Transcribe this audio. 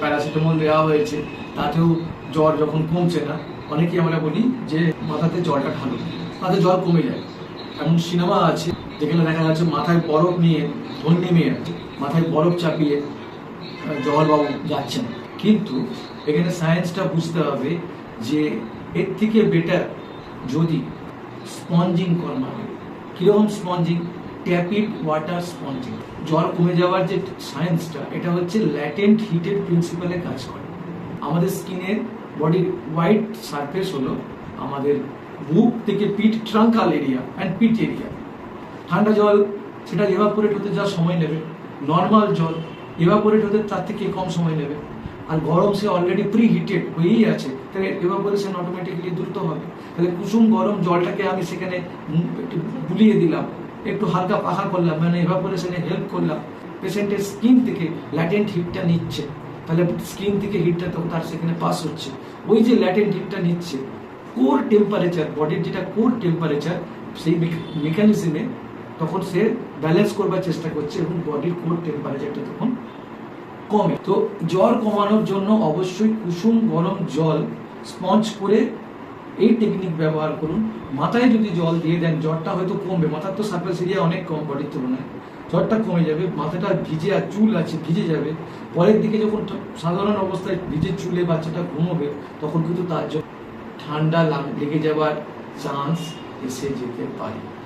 Paracetamol দেওয়া হয়েছে, তাতেও জ্বর যখন কমছে না, অনেকেই আমরা বলি যে মাথাতে জলটা ঢালো তাতে জল কমে যায়। এমন সিনেমা আছে, যেখানে দেখা যাচ্ছে মাথায় বরফ নিয়ে ধন্যে মেয়ে মাথায় বরফ চাপিয়ে জলবাবু যাচ্ছেন। কিন্তু এখানে সায়েন্সটা বুঝতে হবে যে এর থেকে বেটার যদি স্পঞ্জিং করানো হয়। কীরকম স্পঞ্জিং ট্যাপিড ওয়াটার স্পঞ্জিং জল কমে যাওয়ার যে সায়েন্সটা এটা হচ্ছে ল্যাটেন্ট হিটের প্রিন্সিপালে কাজ করে। আমাদের স্কিনের বডির হোয়াইট সারফেস হলো আমাদের বুক থেকে পিঠ ট্রাঙ্কাল এরিয়া অ্যান্ড পিঠ এরিয়া ঠান্ডা জল, সেটা এভাপোরেট হতে যা সময় নেবে। নর্মাল জল এভাপোরেট হতে তার থেকে কম সময় নেবে। আর গরম সে অলরেডি প্রি হিটেড হয়েই আছে, তাহলে এভাপোরেশন অটোমেটিক্যালি দ্রুত হবে। তাহলে কুসুম গরম জলটাকে আমি সেখানে একটু বুলিয়ে দিলাম। একটু হালকা পাখা করলাম মানে এভাপোরেশনে হেল্প করলাম। পেশেন্টের স্কিন থেকে ল্যাটেন্ট হিটটা নিচ্ছে। তাহলে স্কিন থেকে হিটটা তখন তার সেখানে পাস হচ্ছে। ওই যে ল্যাটেন্ট হিটটা নিচ্ছে কোর টেম্পারেচার বডির যেটা কোর টেম্পারেচার সেই মেকানিজমে তখন সে ব্যালেন্স করবার চেষ্টা করছে এবং বডির কোর টেম্পারেচারটা তখন কমে। তো জ্বর কমানোর জন্য অবশ্যই কুসুম গরম জল স্পঞ্জ করে এই টেকনিক ব্যবহার করুন। মাথায় যদি জল দিয়ে দেন, জ্বরটা হয়তো কমবে। মাথার তো সার্ফেস এরিয়া অনেক কম বডির তুলনায়। জ্বরটা কমে যাবে, মাথাটা ভিজে আর চুল আছে, ভিজে যাবে। পরের দিকে যখন সাধারণ অবস্থায় ভিজে চুলে বাচ্চাটা ঘুমোবে, তখন কিন্তু তার জন্য ঠান্ডা লাগ- লেগে যাওয়ার চান্স এসে যেতে পারে।